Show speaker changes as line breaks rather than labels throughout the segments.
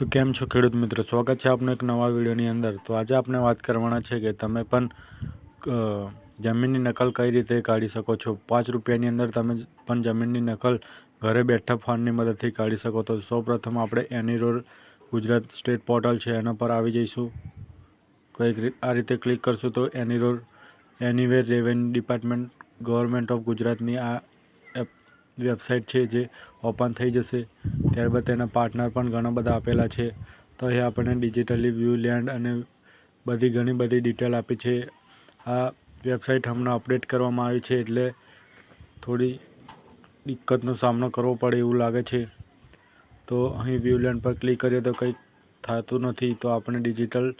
તો કેમ છો ખેડૂત મિત્રો? સ્વાગત છે આપનો એક નવા વિડીયોની અંદર. તો આજે આપણે વાત કરવાના છે કે તમે પણ જમીનની નકલ કઈ રીતે કાઢી શકો છો? પાંચ રૂપિયાની અંદર તમે પણ જમીનની નકલ ઘરે બેઠા ફોનની મદદથી કાઢી શકો. તો સૌપ્રથમ આપણે any ROR Gujarat state portal છે, એના પર આવી જઈશું. કંઈક આ રીતે ક્લિક કરશું તો any ROR anywhere revenue department government of ગુજરાતની આ વેબસાઇટ છે જે ઓપન થઈ જશે. ત્યારબાદ તેના પાર્ટનર પણ ઘણા બધા આપેલા છે. તો એ આપણને ડિજિટલી વ્યૂ, લેન્ડ અને બધી ઘણી બધી ડિટેલ આપી છે. આ વેબસાઇટ હમણાં અપડેટ કરવામાં આવી છે એટલે થોડી દિક્કતનો સામનો કરવો પડે એવું લાગે છે. તો અહીં વ્યૂ, લેન્ડ પર ક્લિક કરીએ તો કંઈક થતું નથી. તો આપણે ડિજિટલ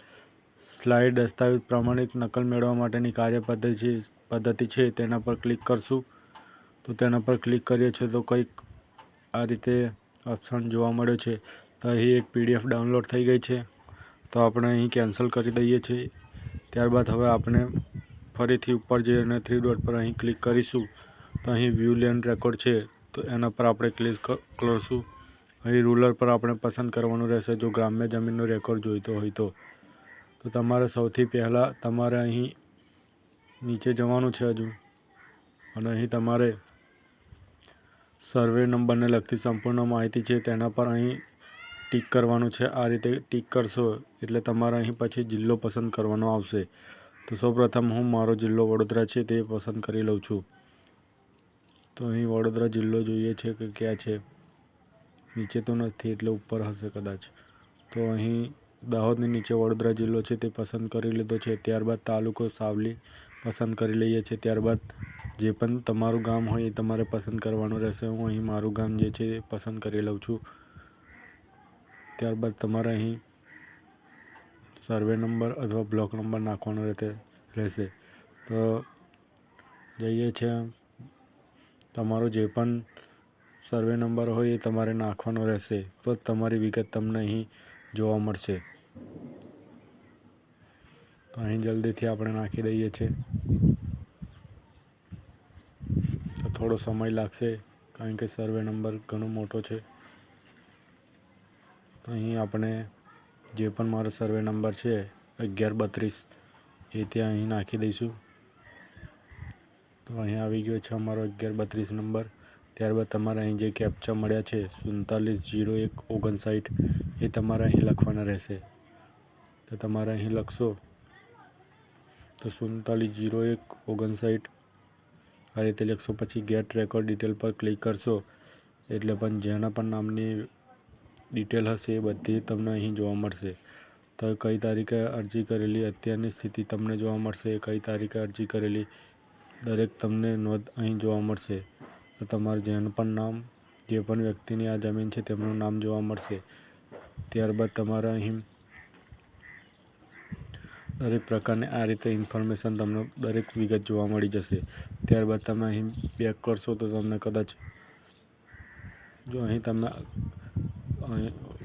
સ્લાઇડ દસ્તાવેજ પ્રમાણિત નકલ મેળવવા માટેની કાર્ય પદ્ધતિ પદ્ધતિ છે, તેના પર ક્લિક કરશું. તો તેના પર ક્લિક કરીએ છીએ તો કંઈક આ રીતે ઓપ્શન જોવા મળ્યો છે. તો અહીં એક પીડીએફ ડાઉનલોડ થઈ ગઈ છે. તો આપણે અહીં કેન્સલ કરી દઈએ છીએ. ત્યારબાદ હવે આપણે ફરીથી ઉપર જઈ અને થ્રી ડોટ પર અહીં ક્લિક કરીશું. તો અહીં વ્યૂ લેન્ડ રેકોર્ડ છે. તો એના પર આપણે ક્લિક કરશું. અહીં રૂલર પર આપણે પસંદ કરવાનું રહેશે જો ગ્રામ્ય જમીનનો રેકોર્ડ જોઈતો હોય તો. તો તમારે સૌથી પહેલાં તમારે અહીં નીચે જવાનું છે હજુ. અને અહીં તમારે સર્વે નંબરને લગતી સંપૂર્ણ માહિતી છે તેના પર અહીં ટીક કરવાનું છે. આ રીતે ટીક કરશો એટલે તમારે અહીં પછી જિલ્લો પસંદ કરવાનો આવશે. તો સૌપ્રથમ હું મારો જિલ્લો વડોદરા છે તે પસંદ કરી લઉં છું. તો અહીં વડોદરા જિલ્લો જોઈએ છે કે ક્યાં છે? નીચે તો નથી એટલે ઉપર હશે કદાચ. તો અહીં દાહોદની નીચે વડોદરા જિલ્લો છે તે પસંદ કરી લીધો છે. ત્યારબાદ તાલુકો સાવલી પસંદ કરી લઈએ છીએ. ત્યારબાદ જે પણ તમારું ગામ હોય એ તમારે પસંદ કરવાનું રહેશે. હું અહીં મારું ગામ જે છે એ પસંદ કરી લઉં છું. ત્યારબાદ તમારે અહીં સર્વે નંબર અથવા બ્લોક નંબર નાખવાનો રહેતે, રહેશે. તો જઈએ છે તમારો જે પણ સર્વે નંબર હોય એ તમારે નાખવાનો રહેશે. તો તમારી વિગત તમને અહીં જોવા મળશે. તો અહીં જલ્દીથી આપણે નાખી દઈએ છીએ. થોડો સમય લાગશે, કારણ કે સર્વે નંબર ઘણો મોટો છે. તો અહીં આપણે જે પણ મારો સર્વે નંબર છે, અગિયાર બત્રીસ, એ ત્યાં અહીં નાખી દઈશું. તો અહીં આવી ગયો છે અમારો અગિયાર બત્રીસ નંબર. ત્યારબાદ તમારે અહીં જે કેપ્ચા મળ્યા છે, સુડતાલીસ જીરો એક ઓગણસાઠ એ તમારે અહીં લખવાના રહેશે. તો તમારે અહીં લખશો. તો સુડતાલીસ જીરો એક ઓગણસાઠ આ રીતે લખશો પછી ગેટ રેકોર્ડ ડિટેલ પર ક્લિક કરશો. એટલે પણ જેના પણ નામની ડિટેલ હશે એ બધી તમને અહીં જોવા મળશે. તો કઈ તારીખે અરજી કરેલી, અત્યારની સ્થિતિ તમને જોવા મળશે. કઈ તારીખે અરજી કરેલી, દરેક તમને નોંધ અહીં જોવા મળશે. તો તમારું જેનું પણ નામ, જે પણ વ્યક્તિની આ જમીન છે તેમનું નામ જોવા મળશે. ત્યારબાદ તમારે અહીં દરેક પ્રકારની આ રીતે ઇન્ફોર્મેશન તમને દરેક વિગત જોવા મળી જશે. ત્યારબાદ તમે અહીં બેક કરશો તો તમને કદાચ જો અહીં તમને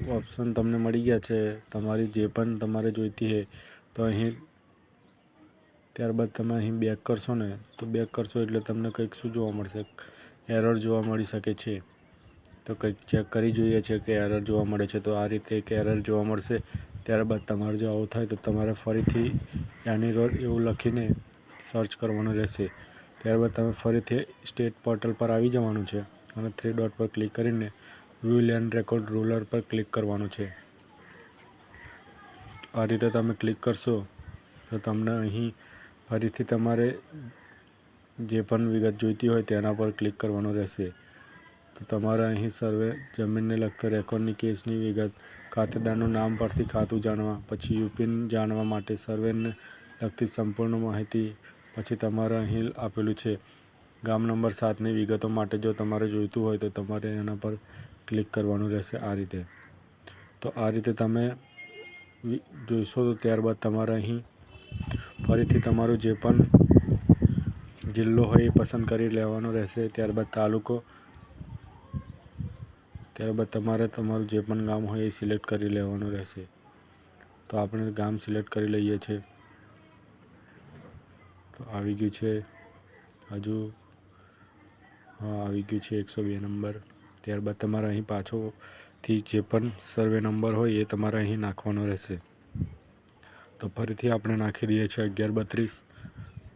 ઓપ્શન તમને મળી ગયા છે, તમારી જે પણ તમારે જોઈતી છે, તો અહીં ત્યારબાદ તમે અહીં બેક કરશો ને, તો બેક કરશો એટલે તમને કંઈક શું જોવા મળશે? એરર જોવા મળી શકે છે. તો કંઈક ચેક કરી જોઈએ છે કે એરર જોવા મળે છે, તો આ રીતે એક એરર જોવા મળશે. ત્યારબાદ તમારે જો આવું થાય તો તમારે ફરીથી યાની રોડ એવું લખીને સર્ચ કરવાનું રહેશે. ત્યારબાદ તમે ફરીથી સ્ટેટ પોર્ટલ પર આવી જવાનું છે અને થ્રી ડોટ પર ક્લિક કરીને વ્યૂ લેન્ડ રેકોર્ડ રૂલર પર ક્લિક કરવાનું છે. આ રીતે તમે ક્લિક કરશો તો તમને અહીં ફરીથી તમારે જે પણ વિગત જોઈતી હોય તેના પર ક્લિક કરવાનું રહેશે. તો તમારે અહીં સર્વે જમીનને લગતા રેકોર્ડની કેસની વિગત, ખાતેદારનું નામ પરથી ખાતું જાણવા, પછી યુપીન જાણવા માટે સર્વેને લગતી સંપૂર્ણ માહિતી પછી તમારે અહીં આપેલું છે. ગામ નંબર સાતની વિગતો માટે જો તમારે જોઈતું હોય તો તમારે એના પર ક્લિક કરવાનું રહેશે આ રીતે. તો આ રીતે તમે જોઈશો તો ત્યારબાદ તમારે અહીં ફરીથી તમારું જે પણ જિલ્લો હોય એ પસંદ કરી લેવાનો રહેશે. ત્યારબાદ તાલુકો ત્યારબાદ તમારે તમારું જે પણ ગામ હોય એ સિલેક્ટ કરી લેવાનું રહેશે. તો આપણે ગામ સિલેક્ટ કરી લઈએ છીએ. તો આવી ગયું છે હજુ. હા, આવી ગયું છે એકસો બે નંબર. ત્યારબાદ તમારે અહીં પાછોથી જે પણ સર્વે નંબર હોય એ તમારે અહીં નાખવાનો રહેશે. તો ફરીથી આપણે નાખી દઈએ છીએ અગિયાર બત્રીસ.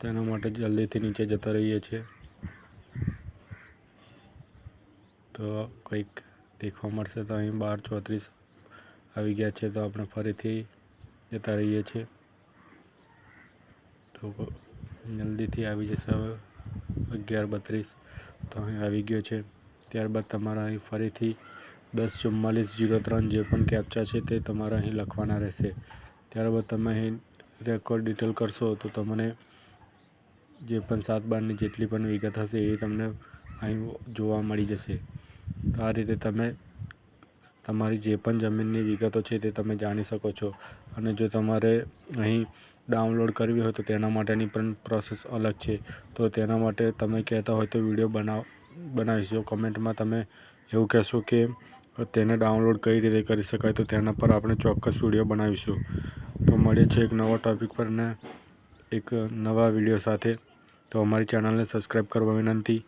તેના માટે જલ્દીથી નીચે જતા રહીએ છીએ. તો કંઈક દેખવા મળશે તો અહીં બાર ચોત્રીસ આવી ગયા છે તો આપણે ફરીથી જતા રહીએ છીએ. તો જલ્દીથી આવી જશે હવે અગિયાર બત્રીસ તો અહીં આવી ગયો છે. ત્યારબાદ તમારે અહીં ફરીથી દસ ચુમ્માલીસ જીરો ત્રણ જે પણ કેપ્ચા છે તે તમારે અહીં લખવાના રહેશે. ત્યારબાદ તમે અહીં રેકોર્ડ ડિટેલ કરશો તો તમને જે પણ સાત બારની જેટલી પણ વિગત હશે એ તમને અહીં જોવા મળી જશે. આ રીતે તમે તમારી જે પણ જમીનની વિગતો છે તે તમે જાણી શકો છો. અને જો તમારે અહીં ડાઉનલોડ કરવી હોય તો તેના માટેની પણ પ્રોસેસ અલગ છે. તો તેના માટે તમે કહેતા હોય તો વીડિયો બનાવ, બનાવીશું. કમેન્ટમાં તમે એવું કહેશો કે તેને ડાઉનલોડ કઈ રીતે કરી શકાય, તો તેના પર આપણે ચોક્કસ વીડિયો બનાવીશું. તો મળીએ છીએ એક નવા ટૉપિક પર ને એક નવા વીડિયો સાથે. તો અમારી ચેનલને સબસ્ક્રાઈબ કરવા વિનંતી.